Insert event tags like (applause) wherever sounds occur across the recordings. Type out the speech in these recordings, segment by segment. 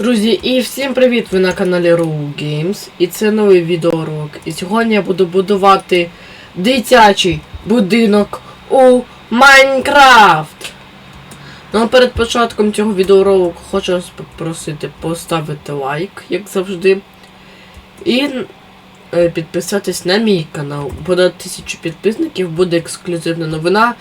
Друзі, і всім привіт! Ви на каналі Row Games. І це новий відеоролик. І сьогодні я буду будувати дитячий будинок у Майнкрафт. Ну а перед початком цього відеоролику хочу вас попросити поставити лайк, як завжди. І е, підписатись на мій канал. Буде тисячу підписників, буде ексклюзивна новина.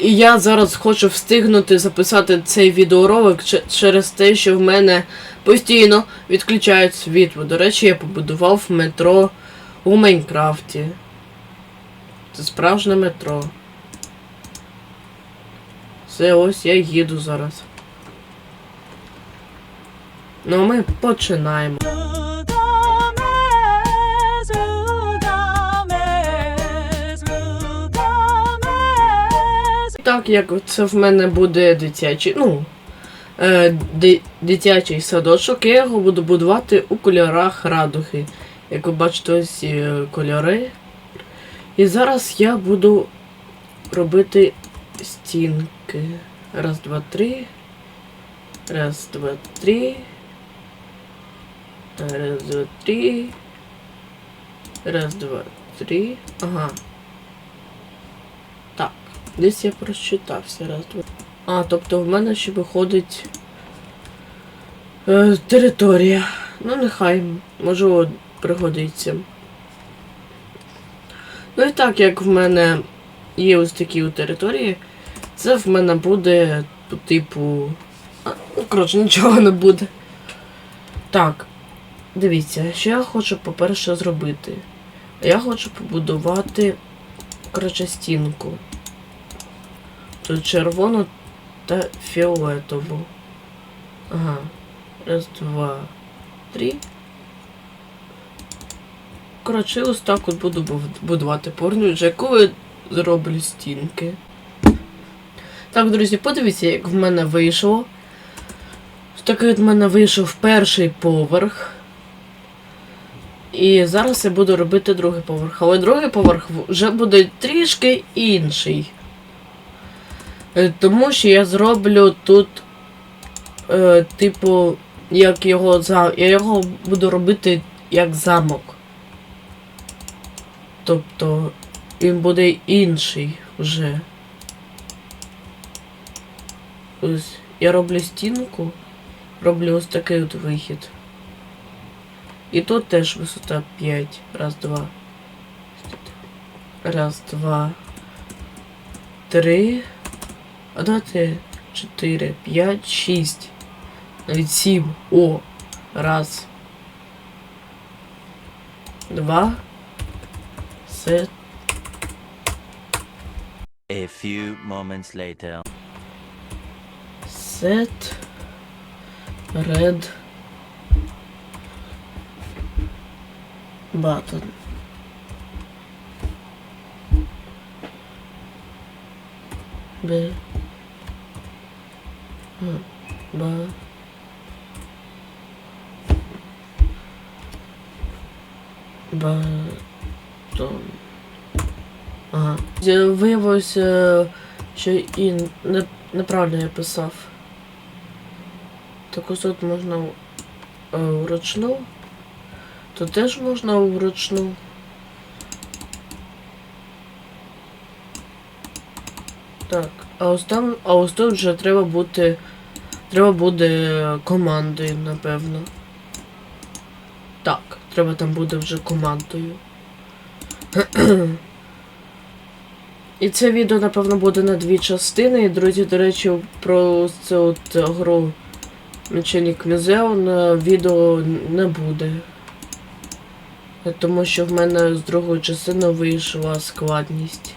І я зараз хочу встигнути записати цей відеоролик через те, що в мене постійно відключають світло. До речі, я побудував метро у Майнкрафті. Це справжнє метро. Все, ось я їду зараз. Ну, ми починаємо. Так як це в мене буде дитячий, ну, дитячий садочок, я його буду будувати у кольорах радуги. Як ви бачите, ось е, кольори. І зараз я буду робити стінки. Раз, два, три. Раз, два, три. Раз, два, три. Раз, два, три. Ага. Так. Десь я прочитався раз, два. А, тобто в мене ще виходить е, територія. Ну, нехай, може, пригодиться. Ну і так, як в мене є ось такі у території, це в мене буде типу. А, ну, коротше, нічого не буде. Так, дивіться, що я хочу, по-перше, зробити. Я хочу побудувати, коротше, стінку. Тут червону та фіолетову. Ага. Раз, два, три. Коротше, ось так от буду будувати порню, вже коли зроблю стінки. Так, друзі, подивіться, як в мене вийшло. Такий от мене вийшов перший поверх. І зараз я буду робити другий поверх. Але другий поверх вже буде трішки інший. Е, Тому що я зроблю тут, е, типу, як його за. Я його буду робити як замок. Тобто він буде інший вже. Ось я роблю стінку, роблю ось такий от вихід. І тут теж висота 5. Раз, два. Раз, два. Три. А давайте 4, 5, 6. Навіть 7. О. Раз. Два. Сет. A few moments later. Set. Red. Button. B. М, Б. Батон. Ага. Виявилося, що і не, неправильно я писав. Так ось тут можна е, вручну. Тут теж можна вручну. Так, а ось там, а ось тут вже треба бути. Треба буде командою, напевно. Так, треба там буде вже командою. (clears throat) І це відео, напевно, буде на дві частини. І, друзі, до речі, про цю от гру Начальник Мюзеон відео не буде. Тому що в мене з другої частини вийшла складність.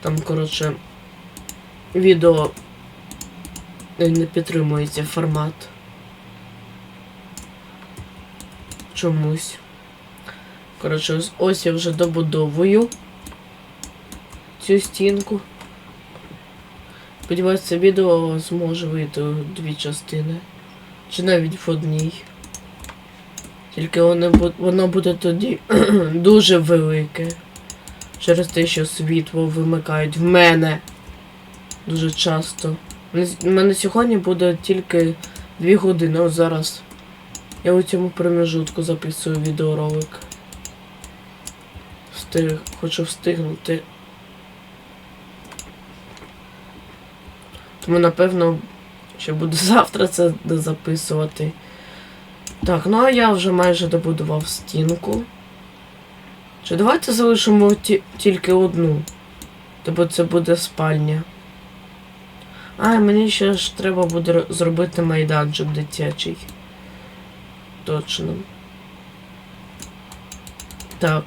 Там, коротше, відео е, не підтримується формат. Чомусь. Коротше, ось- я вже добудовую цю стінку. Сподіваюся, це відео зможе вийти у дві частини. Чи навіть в одній. Тільки воно, воно буде тоді (clears throat) дуже велике. Через те, що світло вимикають в мене дуже часто. У мене сьогодні буде тільки Дві години, ось зараз. Я у цьому промежутку записую відеоролик. Встиг, хочу встигнути. Тому напевно ще буду (laughs) завтра це записувати. Так, ну а я вже майже добудував стінку. Чи давайте залишимо ті- тільки одну. Тобто це буде спальня. А, мені ще ж треба буде зробити майданчик дитячий. Точно. Так.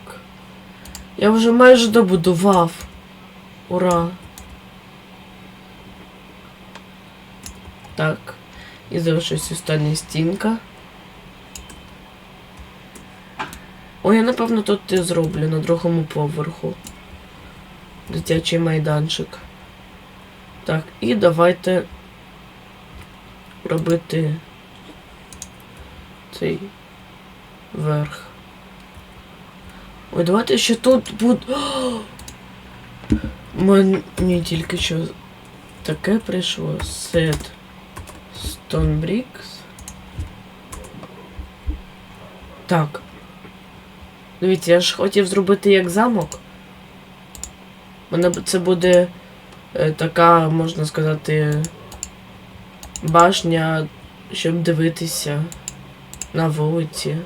Я вже майже добудував. Ура! Так. І залишилась остання стінка. Ой, я напевно тут і зроблю на другому поверху. Дитячий майданчик. Так, і давайте робити цей верх. Ой, давайте ще тут буде. Мені тільки що таке прийшло. Сет Stone Bricks. Так. Дивіться, я ж хотів зробити як замок. У мене це буде така, можна сказати, башня, щоб дивитися на вулиці.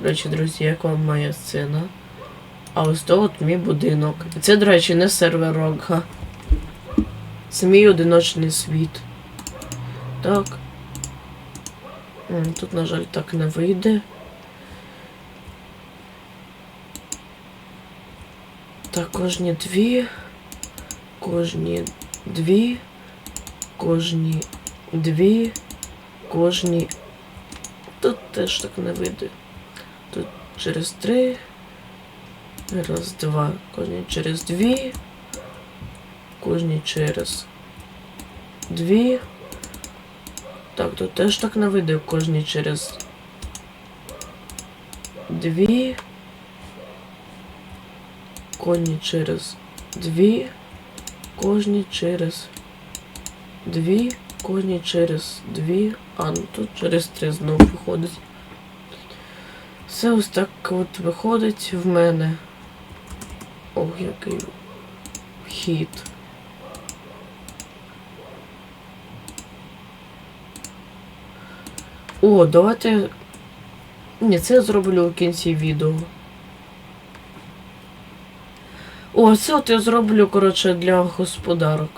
До речі, друзі, як вам моя сцена? А ось то от мій будинок. Це, до речі, не сервер Рогга. Це мій одиночний світ. Так. Тут, на жаль, так не вийде. Так, кожні дві. Кожні дві. Кожні дві. Кожні. Тут теж так не вийде. Тут через три. Раз, два. Кожні через дві. Кожні через дві. Так, тут теж так не вийде. Кожні через дві. Кожні через дві. Кожні через дві. Кожні через дві. А, ну тут через три знову виходить. Все ось так от виходить в мене. Ох, який вхід. О, давайте. Ні, це я зроблю в кінці відео. О, це от я зроблю, коротше, для господарок.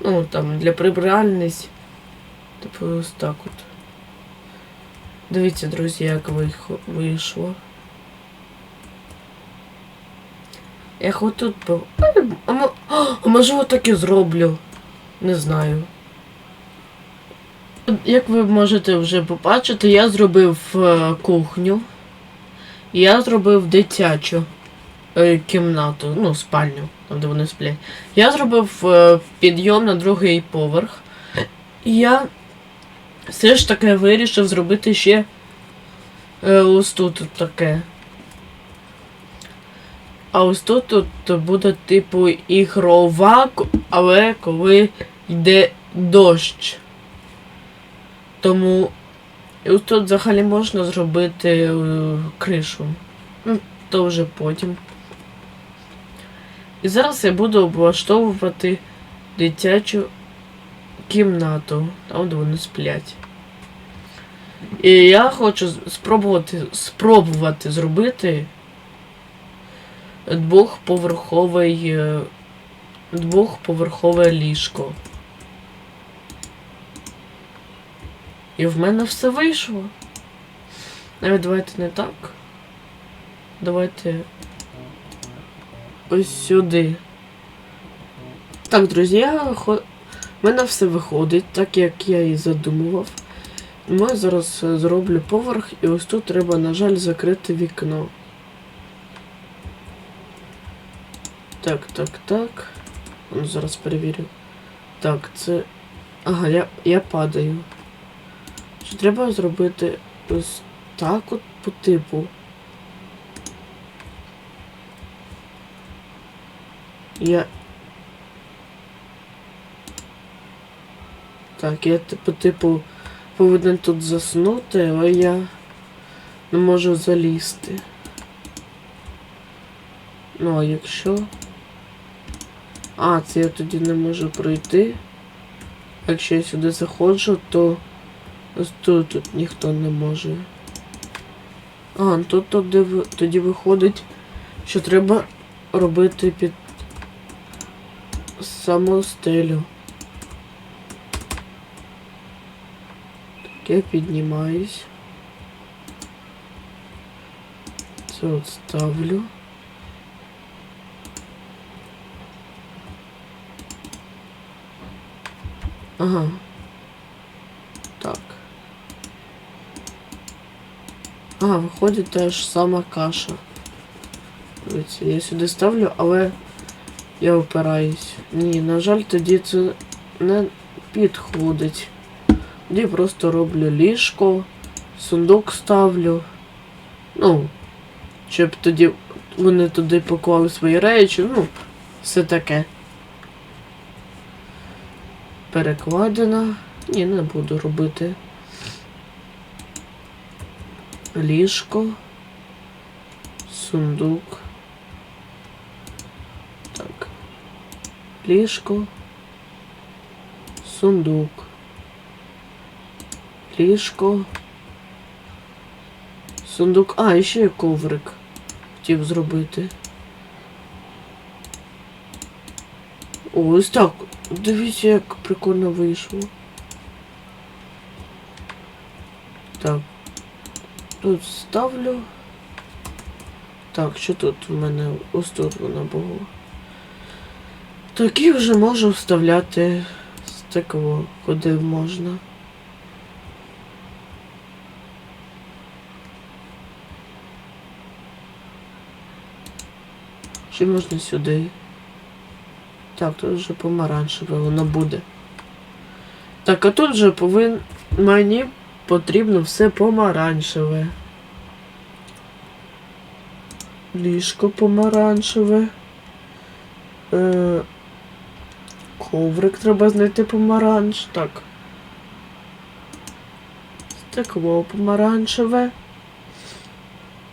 Ну, там, для прибиральниць. Типу, ось так от. Дивіться, друзі, як вийшло. Я хоч тут по. А, може так і зроблю? Не знаю. Як ви можете вже побачити, я зробив е, кухню. Я зробив дитячу кімнату, ну, спальню, там де вони сплять. Я зробив е, підйом на другий поверх. І я все ж таки вирішив зробити ще е, ось тут таке. А ось тут тут буде типу ігрова, але коли йде дощ. Тому ось тут взагалі можна зробити е, кришу. Ну, то вже потім. І зараз я буду облаштовувати дитячу кімнату, там де вони сплять. І я хочу спробувати, спробувати зробити двохповерховий, е, двохповерхове ліжко. І в мене все вийшло. Навіть давайте не так. Давайте ось сюди. Так, друзі, я хо... в мене все виходить, так як я і задумував. Тому я зараз е, зроблю поверх, і ось тут треба, на жаль, закрити вікно. Так, так, так. Ну, зараз перевірю. Так, це. Ага, я, я падаю. Чи треба зробити ось так от по типу? Я. Так, я типу, типу, повинен тут заснути, але я не можу залізти. Ну, а якщо. А, це я тоді не можу пройти. Якщо я сюди заходжу, то тут, тут ніхто не може. А, ну то тоді, тоді виходить, що треба робити під саму стелю. Так, я піднімаюсь. Це от ставлю. Ага. Так. Ага, виходить та ж сама каша. Дивіться, я сюди ставлю, але я опираюсь. Ні, на жаль, тоді це не підходить. Тоді просто роблю ліжко, сундук ставлю. Ну, щоб тоді вони туди поклали свої речі, ну, все таке. Перекладина. Ні, не буду робити. Ліжко. Сундук. Ліжко. Сундук. Ліжко. Сундук. А, і ще є коврик. Хотів зробити. Ось так. Дивіться, як прикольно вийшло. Так. Тут ставлю. Так, що тут у мене ось тут вона була. Такі вже можу вставляти стекло, куди можна. Чи можна сюди? Так, тут вже помаранчеве воно буде. Так, а тут вже повин... мені потрібно все помаранчеве. Ліжко помаранчеве. Е... Коврик треба знайти помаранч. Так. Стекло помаранчеве.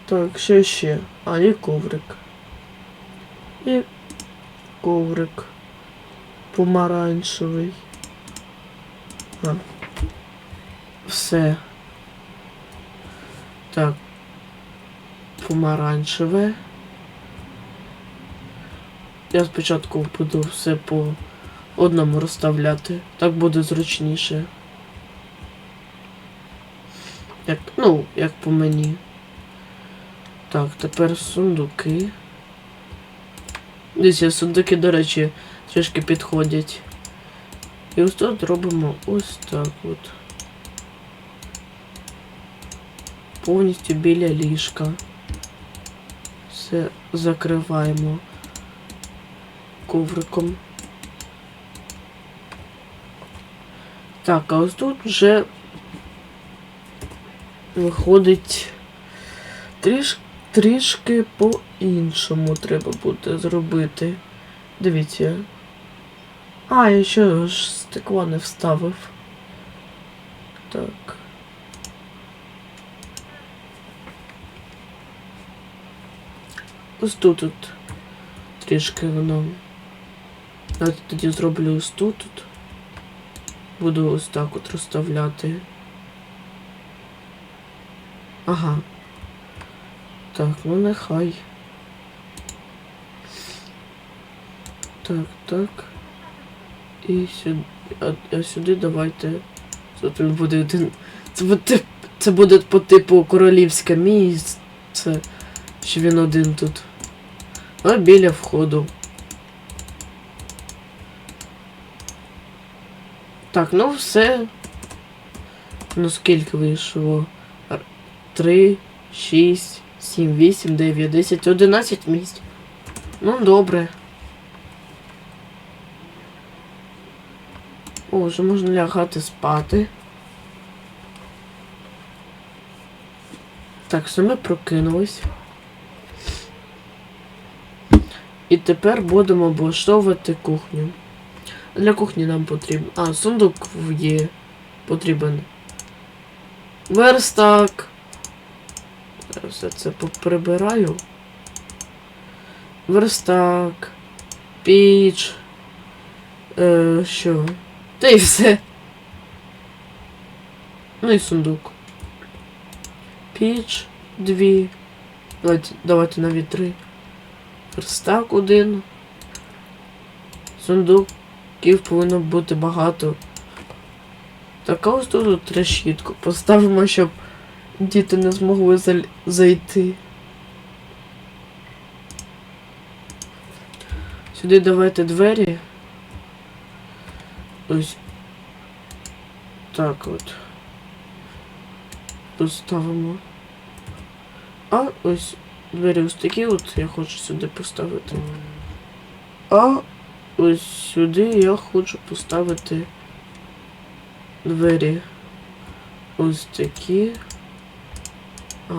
Так, що ще? А, і коврик. І коврик помаранчевий. А. Все. Так. Помаранчеве. Я спочатку буду все по одному розставляти. Так буде зручніше. Як, ну, як по мені. Так, тепер сундуки. Дивіться, сундуки, до речі, трішки підходять. І ось тут робимо ось так от. Повністю біля ліжка. Все закриваємо ковриком. Так, а ось тут вже виходить тріш, трішки по-іншому треба буде зробити. Дивіться. А, я ще ж стекло не вставив. Так. Ось тут от трішки воно. Давайте тоді зроблю ось тут. от. Буду ось так от розставляти. Ага. Так, ну нехай. Так, так. І сюди. А, а сюди давайте. Тут буде один. Це буде, це буде по типу королівське місце. Що він один тут. А біля входу. Так, ну все. Ну скільки вийшло? Р- Три, шість, сім, вісім, дев'ять, десять, одинадцять місць. Ну, добре. О, вже можна лягати спати. Так, все ми прокинулись. І тепер будемо облаштовувати кухню. Для кухні нам потрібен. А, сундук є. Потрібен. Верстак. Все це поприбираю. Верстак. Піч. Е, що? Та й все. Ну і сундук. Піч. Дві. Давайте, давайте навіть три. Верстак один. Сундуків повинно бути багато. Так, ось тут решітку. Поставимо, щоб діти не змогли зайти. Сюди давайте двері. Ось. Так от. Поставимо. А ось двері ось такі от я хочу сюди поставити. А ось сюди я хочу поставити двері. Ось такі. А.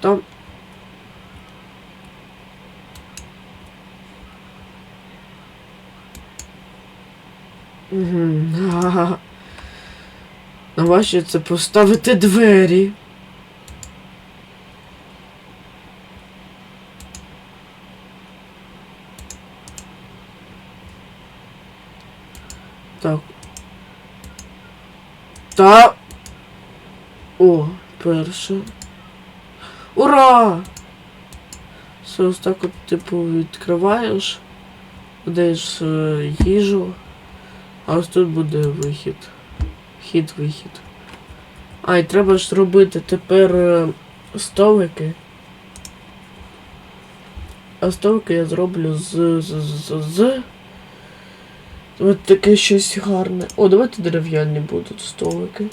Там. Угу. Ага. Навіщо це поставити двері? Так. Та. О, перше. Ура! Все ось так от, типу, відкриваєш, даєш е, їжу, а ось тут буде вихід. Хід-вихід. А, і треба ж робити тепер е, столики. А столики я зроблю з. з. з. з. От таке щось гарне. О, давайте дерев'яні будуть столики.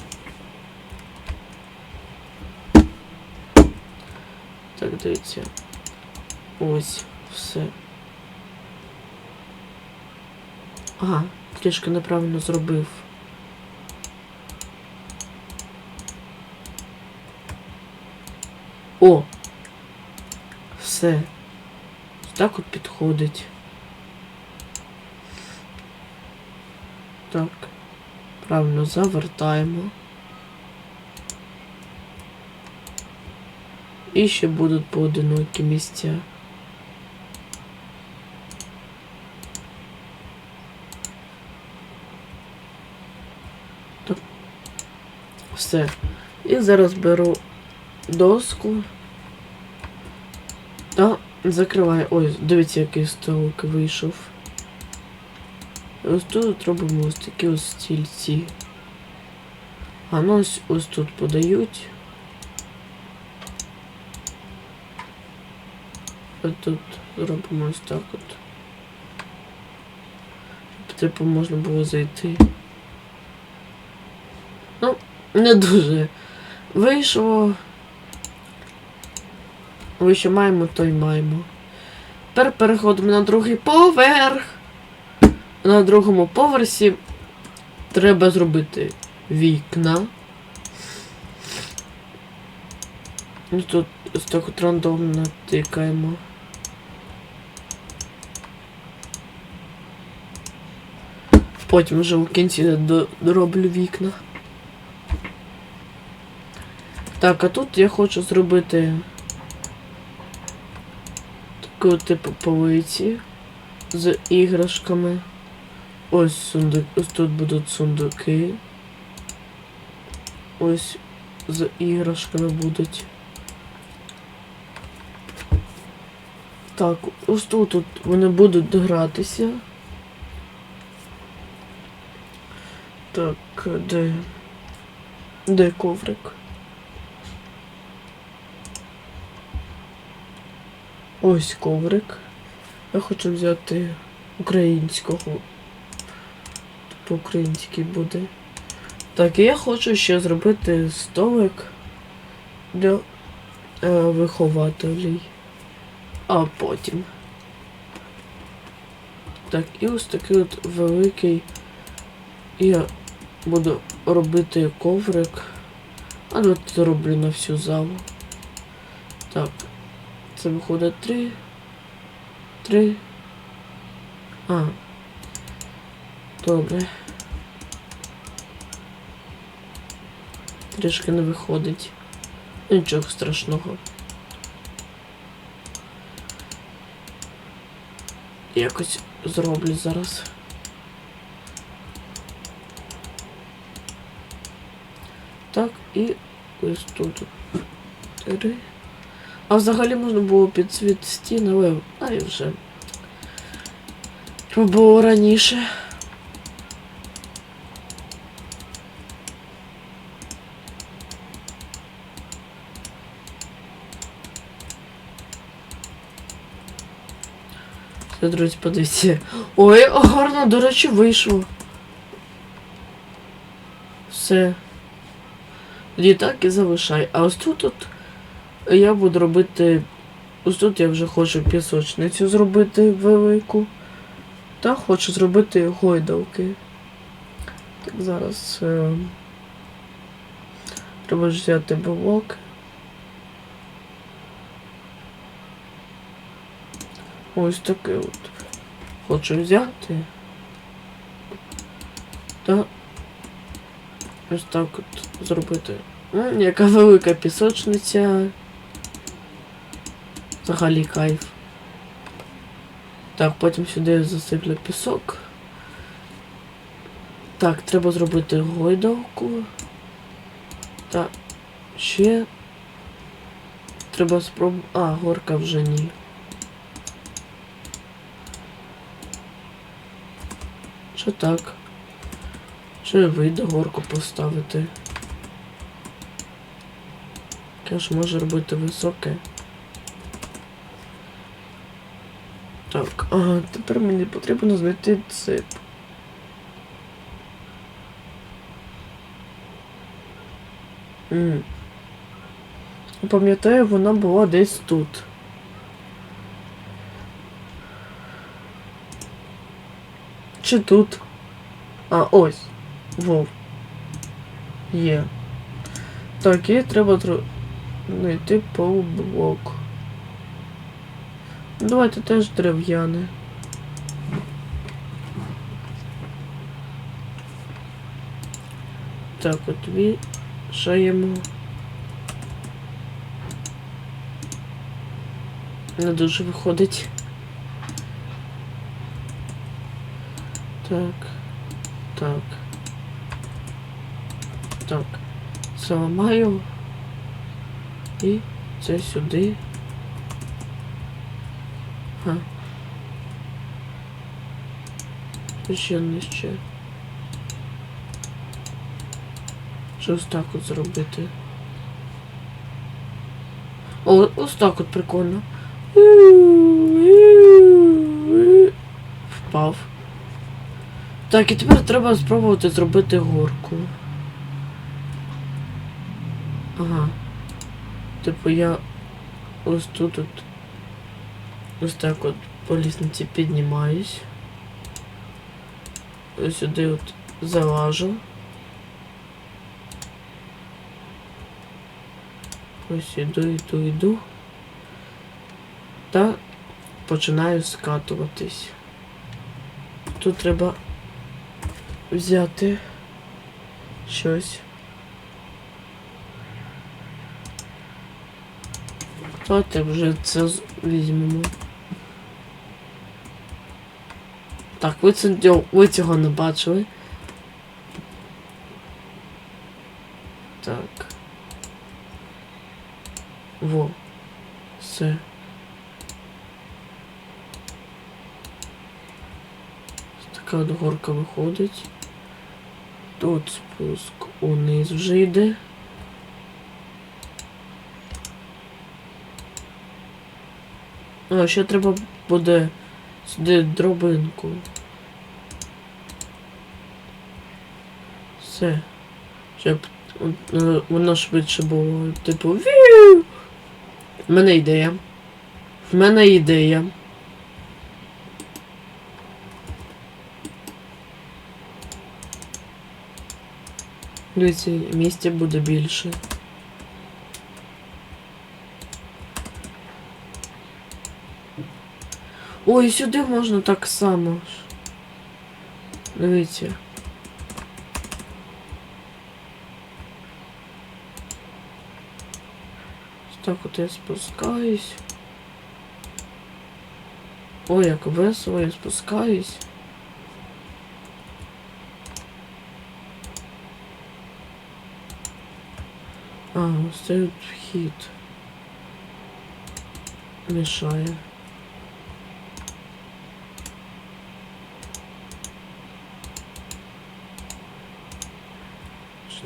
Дивіться. Ось, все. Ага, трішки неправильно зробив. О! Все. Так от підходить. Так. Правильно завертаємо. І ще будуть поодинокі місця. Так. Все. І зараз беру доску. Та закриваю. Ой, дивіться, який столик вийшов. Ось тут робимо ось такі ось стільці. А ну ось, ось тут подають. Тут зробимо ось так от. Типу можна було зайти. Ну, не дуже. Вийшло. Ви що маємо, то й маємо. Тепер переходимо на другий поверх. На другому поверсі треба зробити вікна. І тут ось так от рандомно тикаємо. Потім вже в кінці до- дороблю вікна. Так, а тут я хочу зробити таку типу полиці з іграшками. Ось сундук, ось тут будуть сундуки. Ось з іграшками будуть. Так, ось тут, тут вони будуть гратися. Так, де? Де коврик? Ось коврик. Я хочу взяти українського. По-українськи буде. Так, і я хочу ще зробити столик для е, вихователей. А потім. Так, і ось такий от великий. Я буду робити коврик. А ну зроблю на всю залу. Так. Це виходить три. три. А. Добре. Трішки не виходить. Нічого страшного. Якось зроблю зараз. Так, і ось тут. Три. А взагалі можна було під цвіт стін, але а вже. Треба було раніше. Все, друзі, подивіться. Ой, гарно, до речі, вийшло. Все. Тоді так і залишай. А ось тут от я буду робити. Ось тут я вже хочу пісочницю зробити велику. Та хочу зробити гойдалки. Так, зараз. Е... Треба ж взяти блок. Ось таке от. Хочу взяти. Та ось так от зробити. М, яка велика пісочниця. Взагалі кайф. Так, потім сюди засиплю пісок. Так, треба зробити гойдалку. Так, ще. Треба спробувати. А, горка вже ні. Що так? Я вийду горку поставити? Я ж можу робити високе. Так, ага, тепер мені потрібно знайти цеп. М. Пам'ятаю, вона була десь тут. Чи тут? А, ось. Вов. Є. Так, і треба знайти полублок. Давайте теж дерев'яне. Так, от вішаємо. Не дуже виходить. Так. Так. Так. Це ламаю. І це сюди. Ага. Ще нижче? Що ось так от зробити? О, ось так от прикольно. Впав. Так, і тепер треба спробувати зробити горку. Ага. Типу я ось тут от ось так от по лісниці піднімаюсь. Ось сюди от залажу. Ось іду, іду, іду. Та починаю скатуватись. Тут треба взяти щось. Давайте вже це візьмемо. Так, ви, це, ви цього не бачили. Так. Во. Все. Така от горка виходить. Тут спуск униз вже йде. А, ще треба буде сюди дробинку. Все. Щоб е, воно швидше було. Типу. Віу! В мене ідея. В мене ідея. Дивіться, місця буде більше. Ой, сюди можна так само. Дивіться. Так от я спускаюсь. Ой, як весело, я спускаюсь. А, ось цей вхід. Мішає.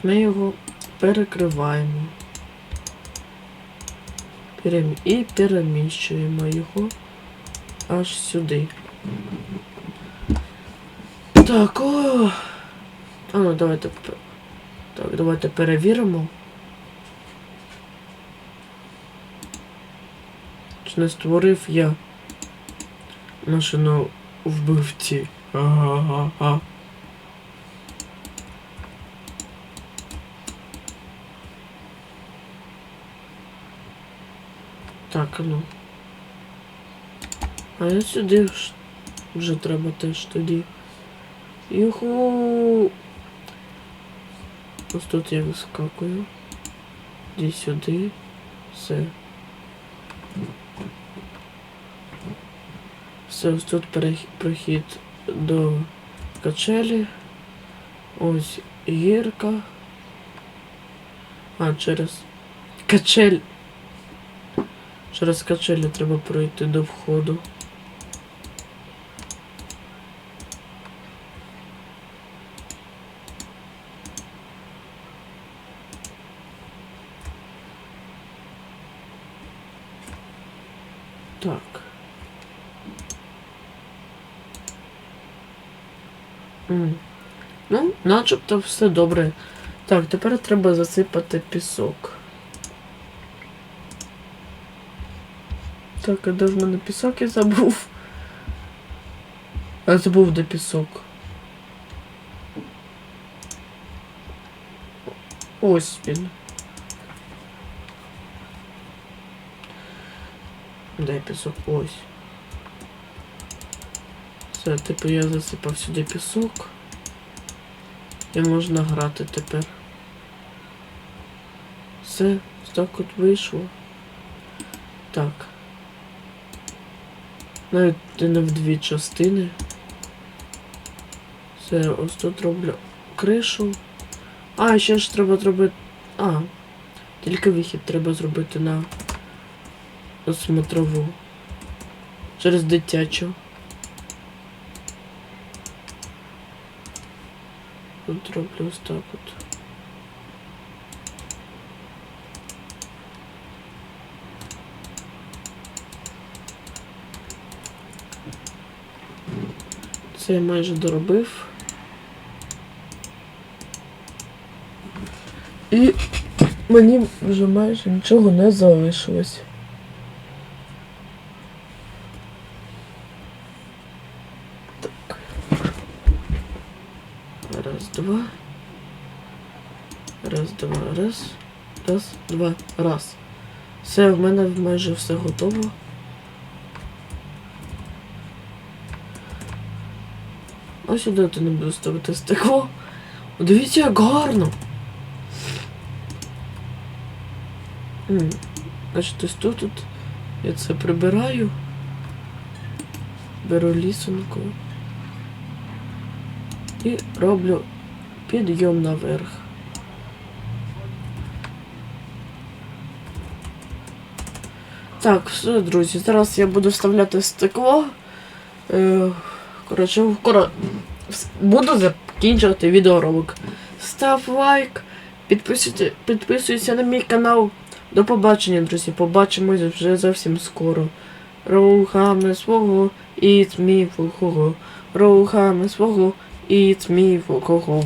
Ми його перекриваємо. І переміщуємо його аж сюди. Так, о. А ну давайте. Так, давайте перевіримо. Чи не створив я машину вбивці? Ага-га-га. Так, ну. А я сюди вже треба теж тоді. Юху. Ось тут я вискакую. Іди сюди. Все. Все, ось тут прохід до качелі. Ось гірка. А, через качель. Через качелі треба пройти до входу. Так. М. Ну, начебто все добре. Так, тепер треба засипати пісок. Так, а де в мене пісок я забув? Я забув, де пісок. Ось він. Де пісок? Ось. Все, типу я засипав сюди пісок. І можна грати тепер. Все, так от вийшло. Так. Навіть не в дві частини. Все, ось тут роблю кришу. А, ще ж треба зробити. А, тільки вихід треба зробити на смотрову. Через дитячу. Тут роблю ось так от. Це я майже доробив. І мені вже майже нічого не залишилось. Так. Раз, два. Раз, два, раз. Раз, два, раз. Все, в мене майже все готово. А сюди ти не буду ставити стекло. Дивіться, як гарно. Значить, ось тут, я це прибираю. Беру лісенку. І роблю підйом наверх. Так, все, друзі, зараз я буду вставляти стекло. Коротше, вкоро буду закінчувати відеоролик. Став лайк, підписуйся на мій канал. До побачення, друзі. Побачимось вже зовсім скоро. Рухами свого, і me, кого. Рухами свого, і me, кого.